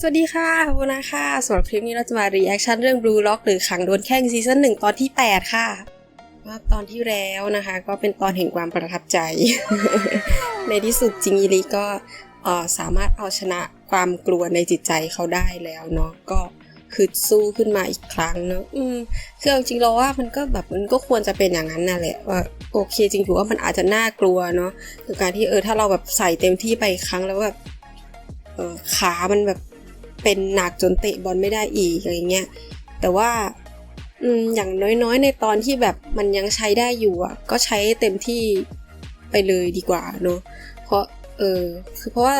สวัสดีค่ะโบนาค่ะสำหรับคลิปนี้เราจะมารีแอคชั่นเรื่อง Blue Lock หรือขังโดนแข้งซีซั่นหนึ่งตอนที่ 8 ค่ะว่าตอนที่แล้วนะคะ ก็เป็นตอนแห่งความประทับใจ ในที่สุดจิงอีลีก็สามารถเอาชนะความกลัวในจิตใจเขาได้แล้วเนาะก็คือสู้ขึ้นมาอีกครั้งเนาะอืมคือเอาจริงๆเราว่ามันก็แบบมันก็ควรจะเป็นอย่างนั้นน่ะแหละว่าโอเค จริงถือว่ามันอาจจะน่ากลัวเนาะคือการที่เออถ้าเราแบบใส่เต็มที่ไปอีกครั้งแล้วแบบขามันแบบ เป็นหนักจนเตะบอลไม่ได้อีกอะไรเงี้ยแต่ว่าอย่างน้อยๆ ในตอนที่แบบมันยังใช้ได้อยู่อะ ก็ใช้เต็มที่ไปเลยดีกว่าเนอะเพราะเออคือเพราะว่า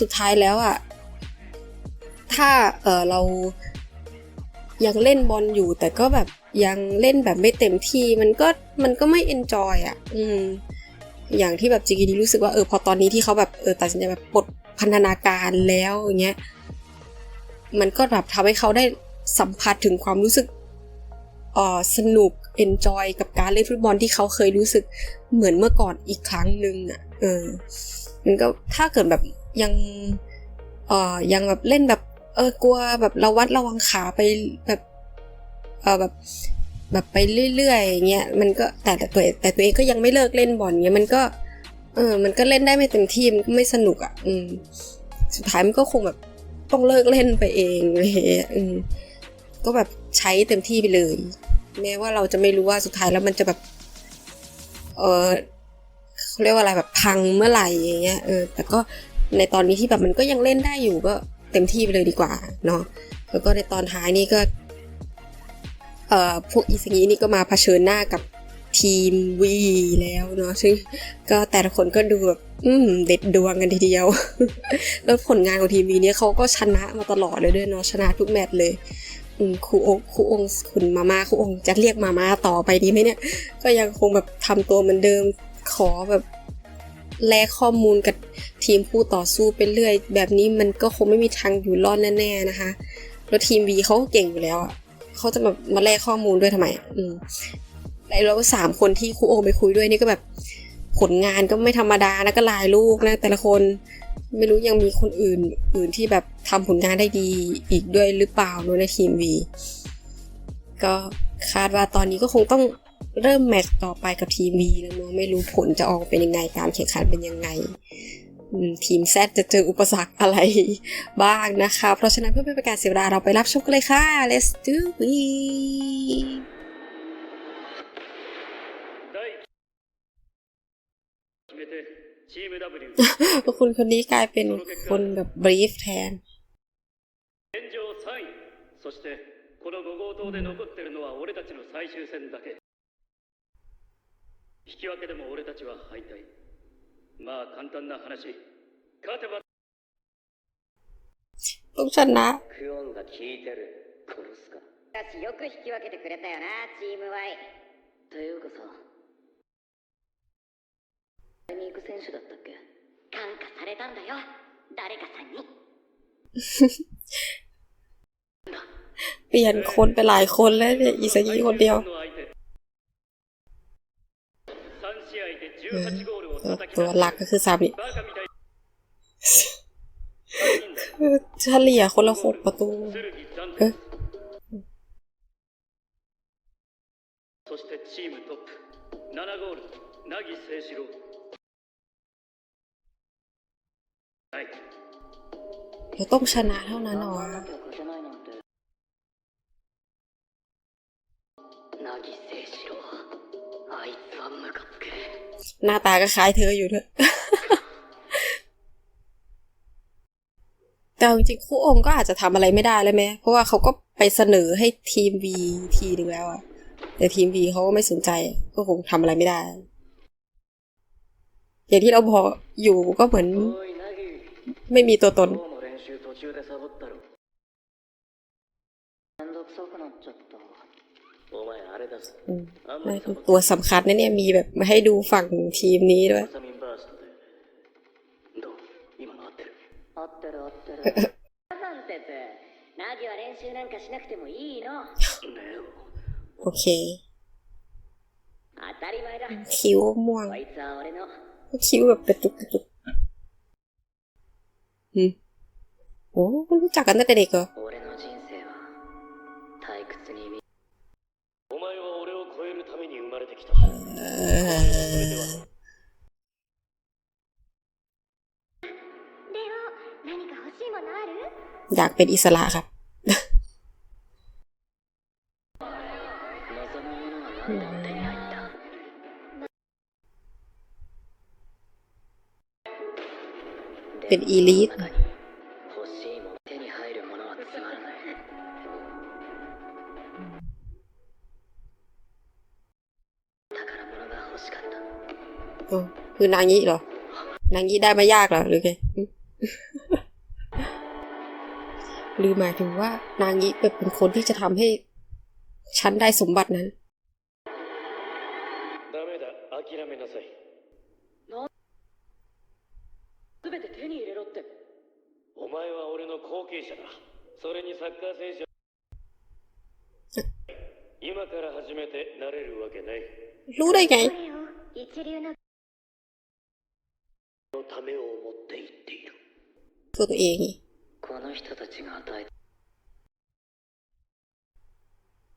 สุดท้ายแล้วอะถ้าเออเรายังเล่นบอลอยู่ แต่ก็แบบยังเล่นแบบไม่เต็มที่มันก็มันก็ไม่เอนจอยอะ อืม อย่างที่แบบจิกิดีรู้สึกว่าเออพอตอนนี้ที่เขาแบบเออตัดสินใจแบบปลดพันธนาการแล้วอย่างเงี้ย มันก็แบบทำให้เขาได้สัมผัสถึงความรู้สึกสนุกเอนจอยกับการเล่นฟุตบอลที่เขาเคยรู้สึกเหมือนเมื่อก่อนอีกครั้งหนึ่งอะเออมันก็ถ้าเกิดแบบยังเอ่อยังแบบเล่นแบบเออกลัวแบบระวัดระวังขาไปแบบเออแบบแบบไปเรื่อยๆอย่างเงี้ยมันก็แต่แต่ตัวแต่ตัวเองก็ยังไม่เลิกเล่นบอลเงี้ยมันก็เออมันก็เล่นได้ไม่เต็มที่มันก็ไม่สนุกอะอืมสุดท้ายมันก็คงแบบ ต้องเลิกเล่นไปเองเลยก็แบบใช้เต็มที่ไปเลย แม้ว่าเราจะไม่รู้ว่าสุดท้ายแล้วมันจะแบบ เออเขาเรียกว่าอะไรแบบพังเมื่อไหร่อย่างเงี้ยเออแต่ก็ในตอนนี้ที่แบบมันก็ยังเล่นได้อยู่ก็เต็มที่ไปเลยดีกว่าเนาะแล้วก็ในตอนท้ายนี่ก็ เอ่อพวกอีสงี้นี่ก็มาเผชิญหน้ากับ ทีมวีแล้วเนาะซึ่งก็แต่ละคนก็ดูแบบอืมเด็ดดวงกันทีเดียว แล้วผลงานของทีมวีเนี่ยเขาก็ชนะมาตลอดเลยด้วยเนาะชนะทุกแมตช์เลยครูองครูองคุณมาม่าครูองจะเรียกมาม่าต่อไปดีไหมเนี่ย ก็ยังคงแบบทำตัวเหมือนเดิมขอแบบแลกข้อมูลกับทีมผู้ต่อสู้ไปเรื่อย แบบนี้มันก็คงไม่มีทางอยู่รอดแน่ๆนะคะ แล้วทีมวีเขาเก่งอยู่แล้วอะเขาจะแบบมาแลกข้อมูลด้วยทำไมอืม แล้วสามคนที่ครูโอไปคุยด้วยนี่ก็แบบผลงานก็ไม่ธรรมดานะก็ลายลูกนะแต่ละคนไม่รู้ยังมีคนอื่นอื่นที่แบบทำผลงานได้ดีอีกด้วยหรือเปล่านะในทีมวีก็คาดว่าตอนนี้ก็คงต้องเริ่มแมตช์ต่อไปกับทีมวีแล้วเนอะไม่รู้ผลจะออกเป็นยังไงการแข่งขันเป็นยังไงทีมแซดจะเจออุปสรรคอะไรบ้างนะคะ เพราะฉะนั้นเพื่อเป็นการเสียเวลาเราไปรับชมกันเลยค่ะ let's do it คุณคนนี้กลายเป็นคนแบบ brief แทน 現状3位そしてこの5号棟で残ってるのは俺たちの最終戦だけ引き分けでも俺たちは敗退まあ簡単な話勝てば ต้องชนะ クオンが効いてる殺すかしかしよく引き分けてくれたよなチーム Y ていうかさ เปลี่ยนคนไปหลายคนแล้วเนี่ยอิสากิคนเดียวตัวหลักก็คือซาบิคือเฉลี่ยคนละหกประตูเออそしてチームトップ7ゴール凪誠志郎 เราต้องชนะเท่านั้นหรอหน้าตาก็คล้ายเธออยู่ด้วยแต่จริงๆคู่องค์ก็อาจจะทำอะไรไม่ได้เลยไหม เพราะว่าเขาก็ไปเสนอให้ทีมวีทีนึงแล้วอะแต่ทีมวีเขาก็ไม่สนใจ ก็คงทำอะไรไม่ได้ อย่างที่เราบอกอยู่ก็เหมือน ไม่มีตัวตน นั่นคือตัวสำคัญนะเนี่ย มีแบบมาให้ดูฝั่งทีมนี้ด้วย โอเค คิ้วม่วง คิ้วแบบกระจุกกระจุก อโอ้รู้จักกันตั้งแต่เด็กเหรออยากเป็นอิสระครับ เป็นอีลิทโอ้คือนางยี้เหรอ นางยี้ได้ไม่ยากเหรอหรือไงหรือหมายถึงว่านางยี้เป็นคนที่จะทำให้ฉันได้สมบัตินั้น 俺の後継者だそれにサッカー選手今から始めてなれるわけない รู้ได้ไง レオ一流ののためを思って言っている ตัวตัวเองไง この人たちが与え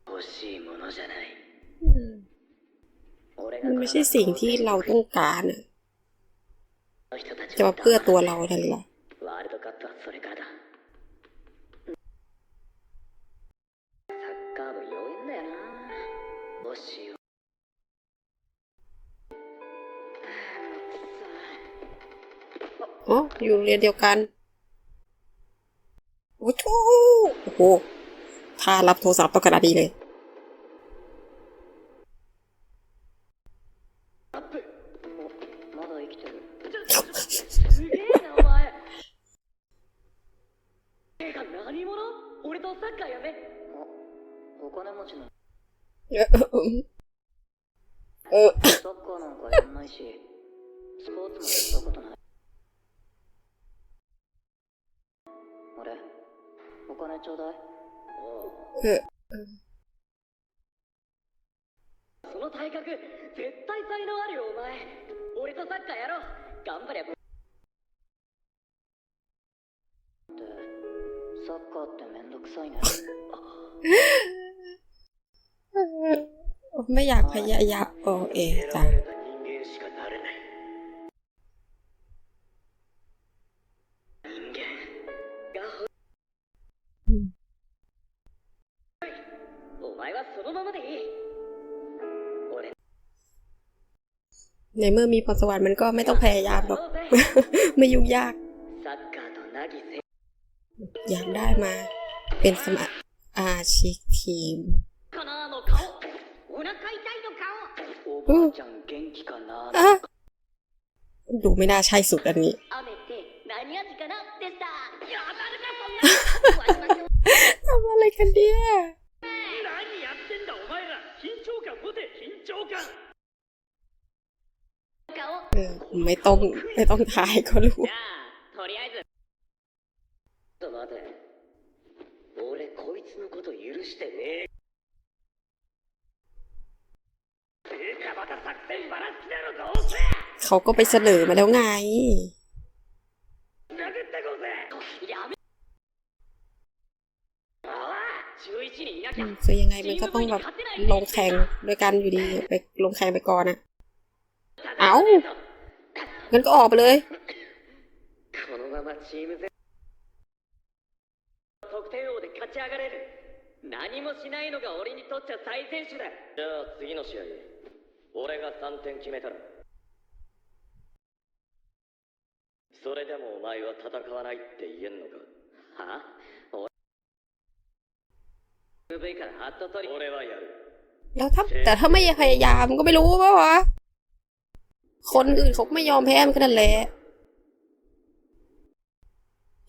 欲しいものじゃない俺が มันไม่ใช่สิ่งที่เราต้องการอะ この人たち จะมาเพื่อตัวเรานั่นแหละ force you. Oh, you read your gun. โอ้โหถ้ารับโทรศัพท์ต้องกระดาดีเลย いや、サッカーなん。かやないし、スポーツもやったことない。俺、お金ちょうだい。え、うん。その体格、絶対才能あるよ、お前。俺とサッカーやろう。頑張れ。サッカーってめん。どくさいね。 ไม่อยากพยายามออเองจ้ะในเมื่อมีพรสวรรค์มันก็ไม่ต้องพยายามหรอก ไม่ยุ่งยาก อยากได้มาเป็นสมัครอาชีพทีม ดูไม่น่าใช่สุดอันนี้ 雨って何味かなでしたやだるかそんな割りましょう ทำอะไรกันเนี่ย 何やってんだお前ら緊張感持て緊張感顔 เออไม่ต้องไม่ต้องทายก็รู้ じゃあとりあえずちょっと待て俺こいつのこと許してね เขาก็ไปเสนอมาแล้วไง 殴ってこうぜやめああ11人いなき อื ゃ มคือยังไงมันก็ต้องแบบลงแข่งด้วยกันอยู่ดี ไปลงแข่งไปก่อนอะ เอ้า งั้นก็ออกไปเลย このままチーム戦得点王で勝ち上がれる 何もしないのが俺にとっちゃ最善手だじゃあ次の試合俺が3点決めたらそれでもお前は戦わないって言えんのかは俺 MV からハットトリ俺はやる แล้วถ้าแต่ถ้าไม่พยายามก็ไม่รู้ว่าวะ คนอื่นเขาก็ไม่ยอมแพ้มันก็นั่นแหละ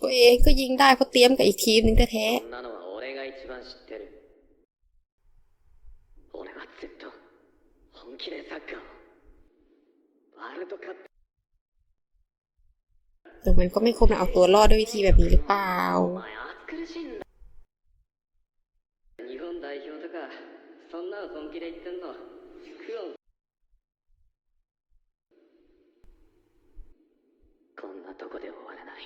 ตัวเองก็ยิงได้เพราะเตรียมกับอีกทีมหนึ่งแท้ そんなのは俺が 一番知ってる俺はずっと本気でサッカーをワールドカップๆแต่มันก็ไม่ควรเอาตัวรอดด้วยวิธีแบบนี้หรือเปล่า お前暑苦しいんだ日本代表とかそんなの本気で言ってんのクオンこんなとこで終わらない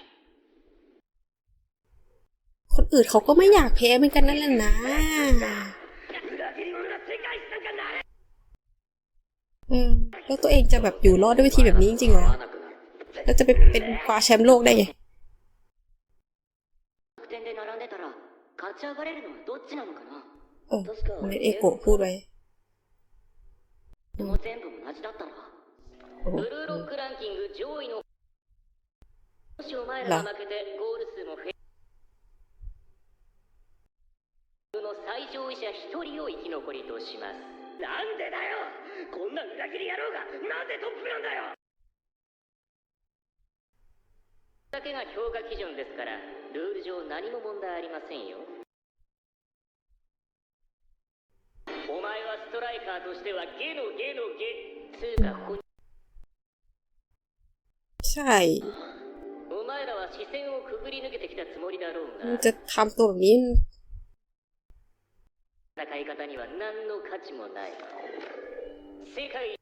อื่นเขาก็ไม่อยากแพ้เหมือนกันนั่นแหละนะ 裏切り者が世界一なんかなれ เออแล้วตัวเองจะแบบอยู่รอดด้วยวิธีแบบนี้จริงๆเหรอ なくなる แล้วจะไปเป็นคว้าแชมป์โลกได้ไง 楽天で並んでたら勝ち上がれるのはどっちなのかな เออเหมือนเอโกะพูดไว้ でも全部同じだったら โอ้โห ブルーロックランキング上位のもしお前らが負けてゴール数も増え の最上位者一人を生き残りとしますなんでだよこんな裏切り野郎がなんでトップなんだよだけが評価基準ですからルール上何も問題ありませんよお前はストライカーとしてはゲのゲのゲつうかここに ใช่ お前らは視線をくぐり抜けてきたつもりだろう มัน が จะทำตัวแบบนี้ 戦い方には何の価値もない。世界。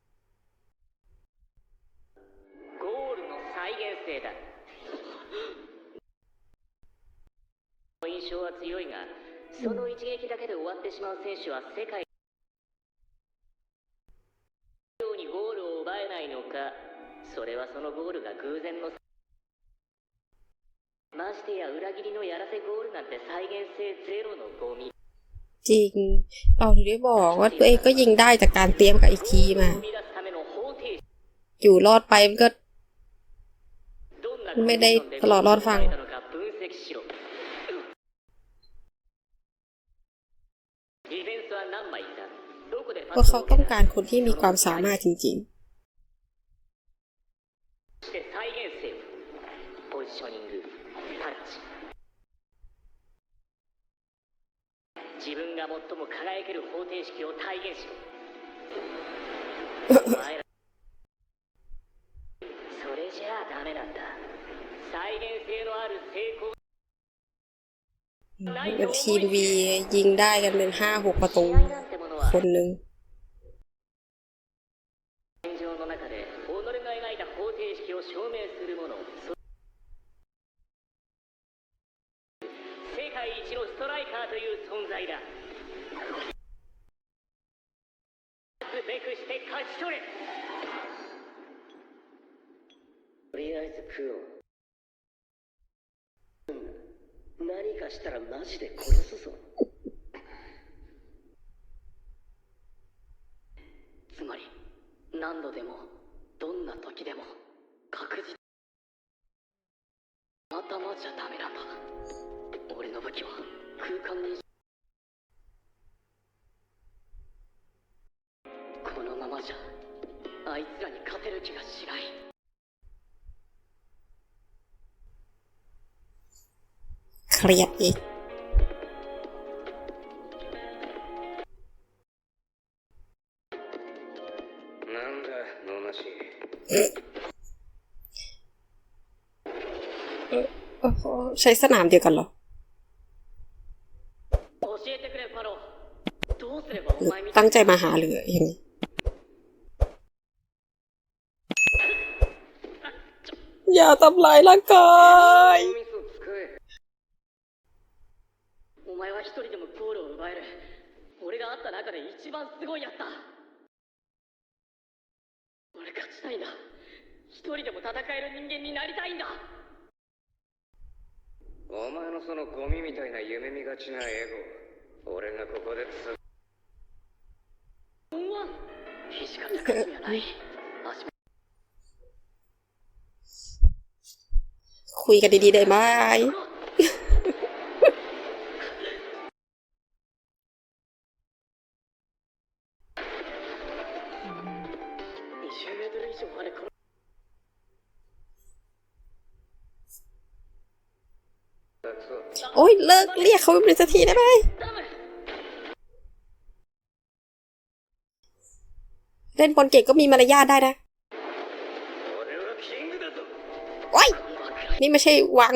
ゴールの再現性だ。印象は強いがその一撃だけで終わってしまう選手は世界。ようにゴールを奪えないのかそれはそのゴールが偶然の。ましてや裏切りのやらせゴールなんて再現性ゼロのゴミ。 จริง เราถึงได้บอกว่าตัวเองก็ยิงได้จากการเตรียมกับอีกทีมา อยู่รอดไปมันก็ ไม่ได้ตลอดรอดฟังว่าเขาต้องการคนที่มีความสามารถจริง ๆ 最も輝ける方程式を体現しろお前らそれじゃあダメなんだ再現性のある成功 ๆ เป็นทีมวียิงได้กันเป็นห้าหกประตู 試合なんてものは คนหนึ่ง 戦場の中で己が描いた方程式を証明するものそ世界一のストライカーという存在だ 勝つべくして勝ち取れとりあえずクオン何かしたらマジで殺すぞつまり何度でもどんな時でも確実頭じゃダメなんだ俺の武器は空間にこ เครียดอีก ใช้สนามเดียวกันเหรอตั้งใจมาหาหรือเองอย่าทำลายร่างกาย 前は一人でもゴールを奪える俺が会った中で一番すごいやつだ俺勝ちたいんだ一人でも戦える人間になりたいんだお前のそのゴミみたいな夢見がちなエゴ俺がここでつワン肘が高すぎはない足も คุยกันดีๆได้ไหม ル以上までこの โอ้ยเลิกเรียกเขาเป็นสักทีได้ไหม 頼む เล่นบอลเก่งก็มีมารยาทได้นะ 俺はキングだぞ โอ้ย นี่ไม่ใช่วัง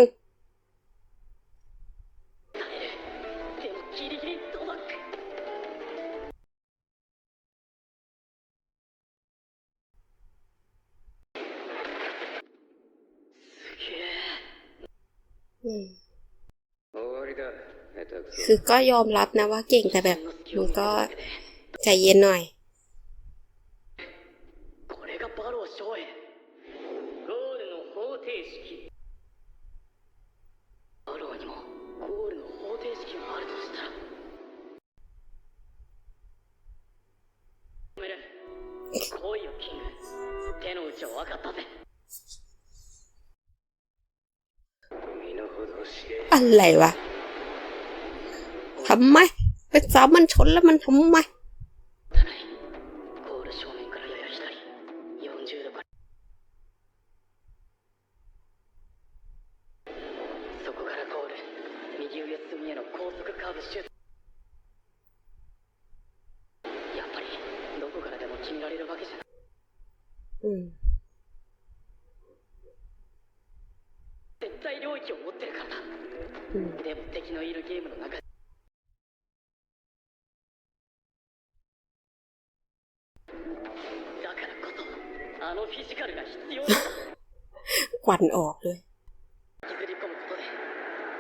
ือก็ยอมรับนะว่าเก่งแต่แบบมันก็ใจเย็นหน่อยอะไรวะ ทำไม เปสาวมันชนแล้วมันทำไม ควันออกเลย 引きずり込むことで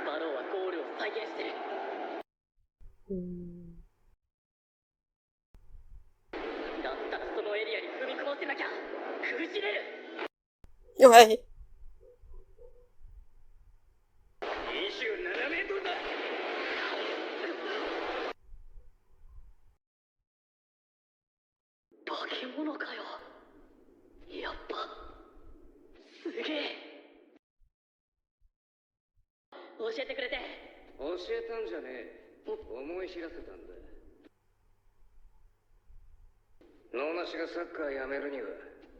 バローはゴールを再現してる อืม だったらそのエリアに踏み込ませなきゃ苦しめる んじゃねえ思い知らせたんだ能なしがサッカーやめるには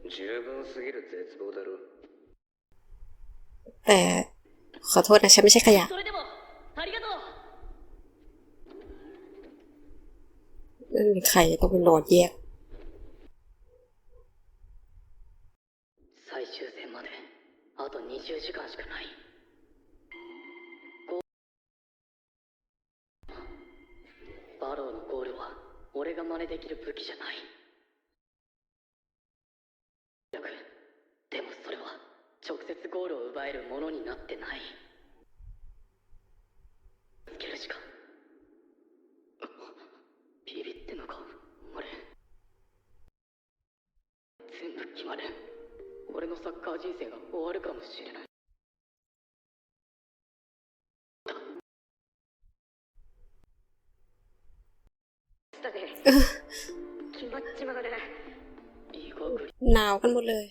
十分すぎる絶望だろ แต่ขอโทษนะฉันไม่ใช่ขยะ それでもありがとう ไม่มีใครต้องเป็นโดนแยก 最終戦まであと20時間しかない 俺が真似できる武器じゃない。でもそれは直接ゴールを奪えるものになってない。つけるしか。ビビってのか俺。全部決まる。俺のサッカー人生が終わるかもしれない。 หนาวกันหมดเลย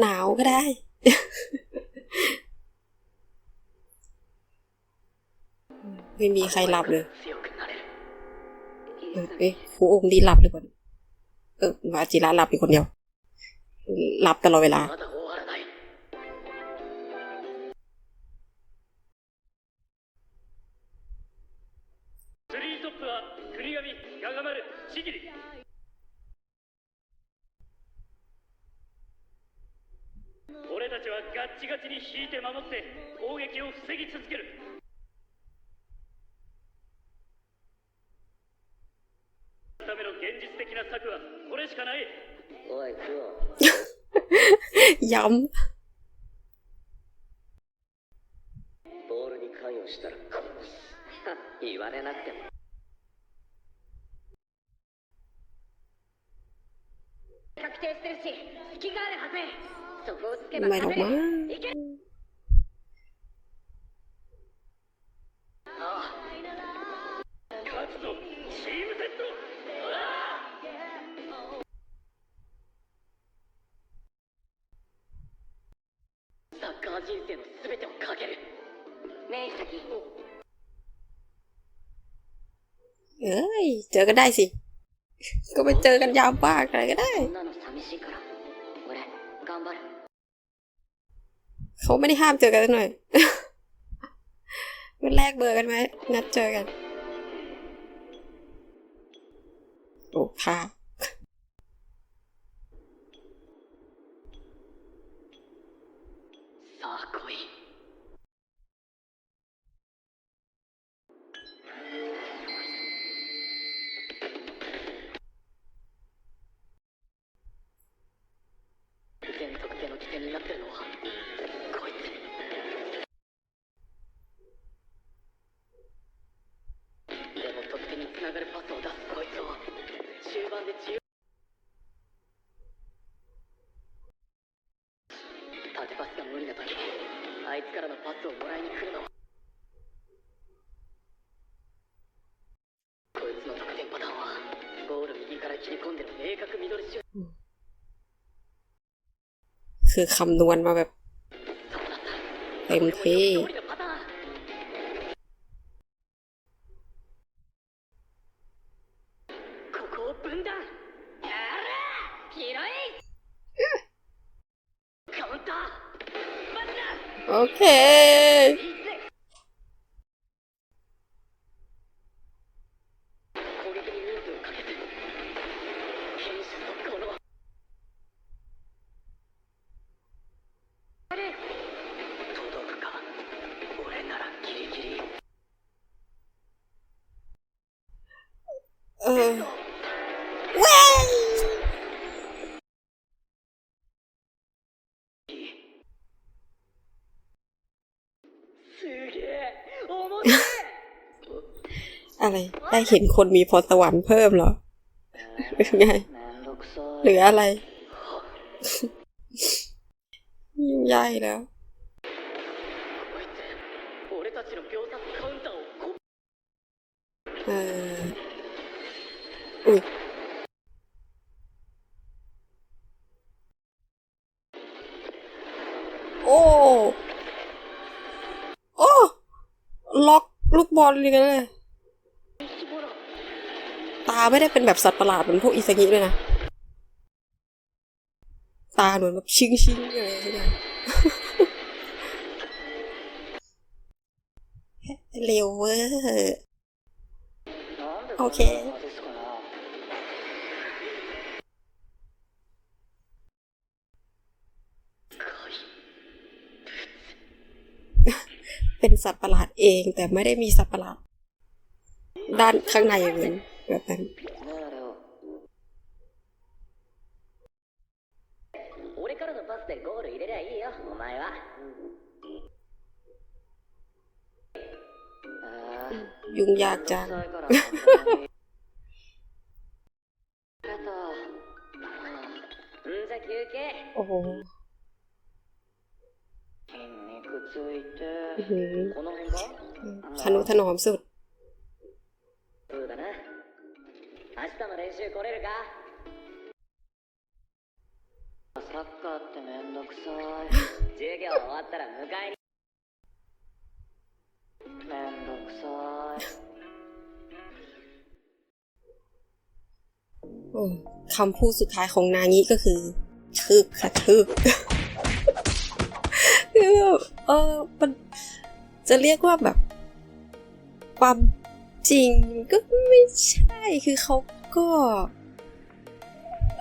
หนาวก็ได้ ไม่มีใครหลับเลย 強くなれる เออเอ๊ะครูองค์ดีหลับเลยก่อนเออวาจิระหลับอยู่คนเดียว หลับตลอดเวลา まだ終わらないスリートップは国神ガガマルシギリ俺たちはガッチガチに引いて守って攻撃を防ぎ続ける Yum. ボールに関与したら殺す。言われなくても。確定してる、隙があるはず。そこをつけば。Marijuana. เลก็ได้สิ ก็ไปเจอกันยาวบ้าอะไรก็ได้ เขาไม่ได้ห้ามเจอกันหน่อยมันแลกเบอร์กันไหมนัดเจอกัน โอ้ค่ะ 切り込んでの鋭角ミドルシュート คือคำนวณมาแบบ เต็มที่ อะไร ได้เห็นคนมีพรสวรรค์เพิ่มเหรอหรือไงหรืออะไรยุ่งยากแล้ว เอออุ้ย ลูกบอลเลยกันเลยตาไม่ได้เป็นแบบสัตว์ประหลาดเหมือนพวกอิสางิเลยนะ ตาเหมือนแบบชิงชิงอะไรสักอย่างเร็วเวอร์โอเค เป็นสัตว์ประหลาดเอง แต่ไม่ได้มีสัตว์ประหลาด ด้านข้างในอย่างนั้นแบบนั้นยุ่งยากจังโอ้โห ทนุถนอมสุด そうだな明日も練習来れるかサッカーってめんどくさい授業終わったら迎えにめんどくさい โอ้คำพูดสุดท้ายของนางิก็คือทึกค่ะทึก คือแบบ เออ มันจะเรียกว่าแบบ ความจริงก็ไม่ใช่คือเขาก็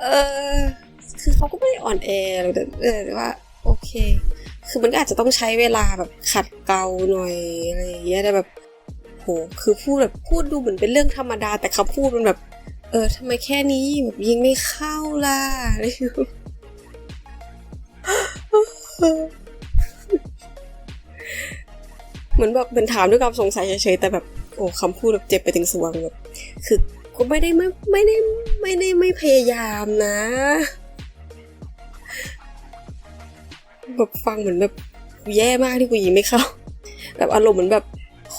เออคือเขาก็ไม่อ่อนแอหรอกแต่เอแต่ว่า โอเค คือมันก็อาจจะต้องใช้เวลาแบบขัดเกลาหน่อยอะไรอย่างเงี้ยแต่แบบโหคือพูดแบบพูดดูเหมือนเป็นเรื่องธรรมดา แต่คำพูดมันแบบ เออทำไมแค่นี้แบบยิงไม่เข้าล่ะอะไรอย่าง เหมือนแบบเป็นถามด้วยความสงสัยเฉยๆแต่แบบโอ้คำพูดแบบเจ็บไปถึงสวงแบบคือก็ไม่ได้ไม่ไม่ได้ไม่ได้ไม่พยายามนะแบบฟังเหมือนแบบแย่มากที่กูยิงไม่เข้า แบบอารมณ์เหมือนแบบ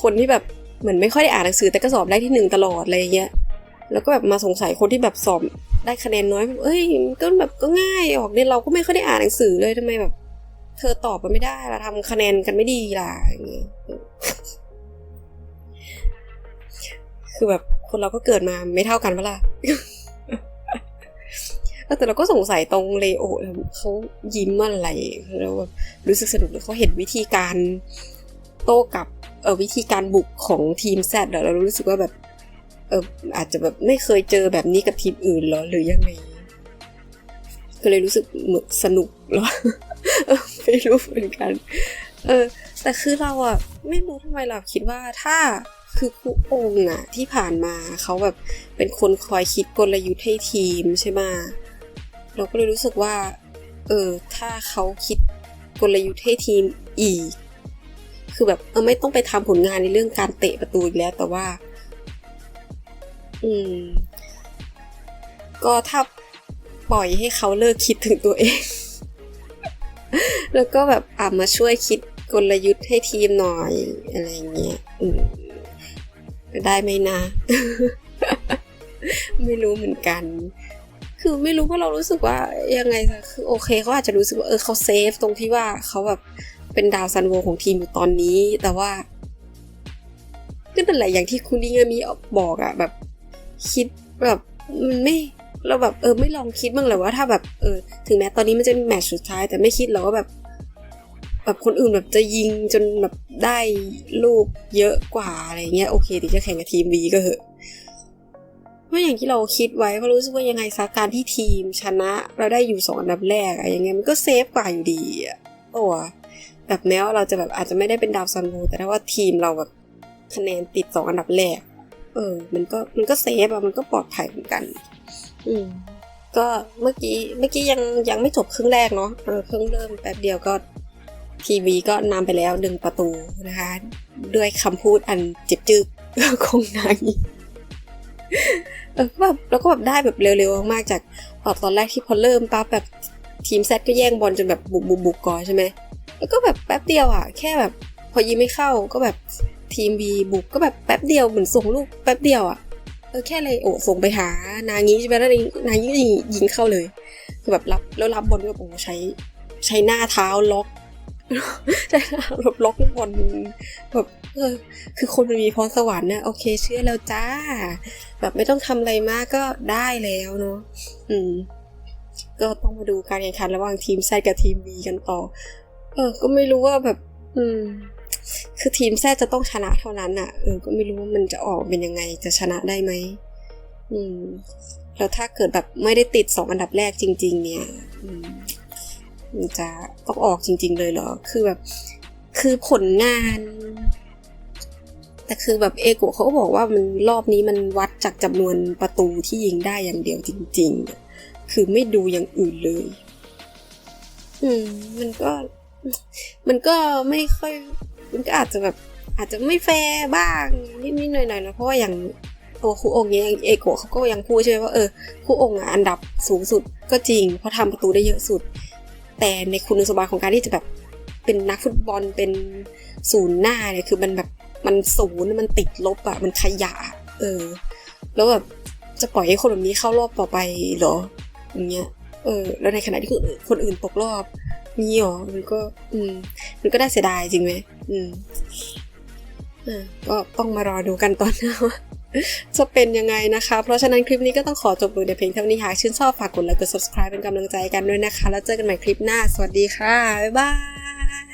คนที่แบบเหมือนไม่ค่อยได้อ่านหนังสือแต่ก็สอบได้ที่หนึ่งตลอดอะไรอย่างเงี้ยแล้วก็แบบมาสงสัยคนที่แบบสอบได้คะแนนน้อยแบบเอ้ยก็แบบก็ง่ายออกเนี่ยเราก็ไม่ค่อยได้อ่านหนังสือเลยทำไมแบบ เธอตอบมาไม่ได้ละทำคะแนนกันไม่ดีล่ะอย่างเงี้ยคือแบบคนเราก็เกิดมาไม่เท่ากันเปล่ะแต่เราก็สงสัยตรงเลโอเขายิ้มอะไรแล้วแบบรู้สึกสนุกเลยเขาเห็นวิธีการโต้กับเออวิธีการบุกของทีมแซดเรารู้สึกว่าแบบเอออาจจะแบบไม่เคยเจอแบบนี้กับทีมอื่นหรอหรือยังไงก็เลยรู้สึกเหมือนสนุกหรอ ไม่รู้เหมือนกัน เออ แต่คือเราอะไม่รู้ทำไมเราคิดว่าถ้าคือครูองค์อะที่ผ่านมาเขาแบบเป็นคนคอยคิดกลยุทธ์ให้ทีมใช่ไหมเราก็เลยรู้สึกว่า เออ ถ้าเขาคิดกลยุทธ์ให้ทีมอีก คือแบบเออไม่ต้องไปทำผลงานในเรื่องการเตะประตูอีกแล้ว แต่ว่า อืม ก็ถ้าปล่อยให้เขาเลิกคิดถึงตัวเอง แล้วก็แบบอะมาช่วยคิดกลยุทธ์ให้ทีมหน่อยอะไรเงี้ยอืได้ไหมนะ ไม่รู้เหมือนกัน คือไม่รู้เพราะเรารู้สึกว่ายังไงสักคือโอเคเขาอาจจะรู้สึกว่าเออเขาเซฟตรงที่ว่าเขาแบบเป็นดาวซันโวของทีมอยู่ตอนนี้ แต่ว่าก็นั่นแหละอย่างที่คุณนิงามีบอกอะแบบ คิดแบบมันไม่ เราแบบเออไม่ลองคิดบ้างเลยว่าถ้าแบบเออถึงแม้ตอนนี้มันจะแมตช์สุดท้าย แต่ไม่คิดหรอกว่าแบบ แบบคนอื่นแบบจะยิงจนแบบได้ลูกเยอะกว่าอะไรเงี้ยโอเคถึงจะแข่งกับทีม V ก็เหอะเพราะอย่างที่เราคิดไว้เพราะรู้สึกว่ายังไงซะการที่ทีมชนะเราได้อยู่สองอันดับแรกอะอย่างเงี้ยมันก็เซฟกว่าอยู่ดีอะโอ้แบบแม้ว่าเราจะแบบอาจจะไม่ได้เป็นดาวซันโวแต่ถ้าว่าทีมเราแบบคะแนนติดสองอันดับแรก เออ มันก็มันก็เซฟอะมันก็ปลอดภัยเหมือนกัน อืมก็เมื่อกี้เมื่อกี้ยังยังไม่จบครึ่งแรกเนาะเออเพิ่งเริ่มแป๊บเดียวก็ทีวีก็นำไปแล้วหนึ่งประตูนะคะ ด้วยคำพูดอันเจ็บจึกของนายแบบแล้วก็แบบได้แบบเร็วๆมากจากตอนตอนแรกที่พอเริ่มปั๊บแบบทีมแซดก็แย่งบอลจนแบบบุกบุกบุกก่อนใช่ไหมแล้วก็แบบแป๊บเดียวอะ แค่แบบ พอยิงไม่เข้าก็แบบทีมวีบุกก็แบบแป๊บเดียวเหมือนส่งลูกแป๊บเดียวอะ ออแค่เลยโอ้ส่งไปหา นางี้ใช่ไหมแล้วนางี้ยิงเข้าเลย คือแบบรับแล้วรับบอลก็แบบโอ้ใช้ ใช้หน้าเท้าล็อกใช่แบบล็อกลูกบอลแบบเออคือคนมันมีพรสวรรค์นะโอเคเชื่อแล้วจ้า แบบไม่ต้องทำอะไรมากก็ได้แล้วเนาะอืม ก็ต้องมาดูการแข่งขันระหว่างทีมแซดกับทีมบีกันต่อ เออ ก็ไม่รู้ว่าแบบ อืม คือทีมแซดจะต้องชนะเท่านั้นอะ่ะเออก็ไม่รู้ว่ามันจะออกเป็นยังไงจะชนะได้ไหมอืมแล้วถ้าเกิดแบบไม่ได้ติดสองอันดับแรกจริง ๆ เนี่ยมันจะต้องออกจริง ๆ เลยเหรอ คือแบบ คือผลงาน แต่คือแบบเอโกเขาก็บอกว่ามันรอบนี้มันวัดจากจำนวนประตูที่ยิงได้อย่างเดียวจริง ๆ คือไม่ดูอย่างอื่นเลย อืม มันก็ มันก็ไม่ค่อย มันก็อาจจะแบบอาจจะไม่แฟร์บ้างนิดๆหน่อยๆนะเพราะว่าอย่างตัวครูองค์เนี้ยเอโกะเขาก็ยังพูดใช่ไหมว่าเออครูองค์อะอันดับสูงสุดก็จริง เพราะทำประตูได้เยอะสุด แต่ในคุณสมบัติของการที่จะแบบเป็นนักฟุตบอลเป็นศูนย์หน้าเนี่ยคือมันแบบมันศูนย์มันติดลบอะมันขยะ เออ แล้วแบบจะปล่อยให้คนแบบนี้เข้ารอบต่อไปเหรออย่างเงี้ยเออ แล้วในขณะที่คนอื่นตกรอบ มีหรอมันก็ อืม มันก็ได้เสียดายจริงไหมอืมอ่าก็ต้องมารอดูกันตอนหน้าว่าจะเป็นยังไงนะคะ เพราะฉะนั้นคลิปนี้ก็ต้องขอจบลงแต่เพียงเท่านี้หากชื่นชอบฝากกดไลค์กด subscribe เป็นกำลังใจกันด้วยนะคะ แล้วเจอกันใหม่คลิปหน้า สวัสดีค่ะ บ๊ายบาย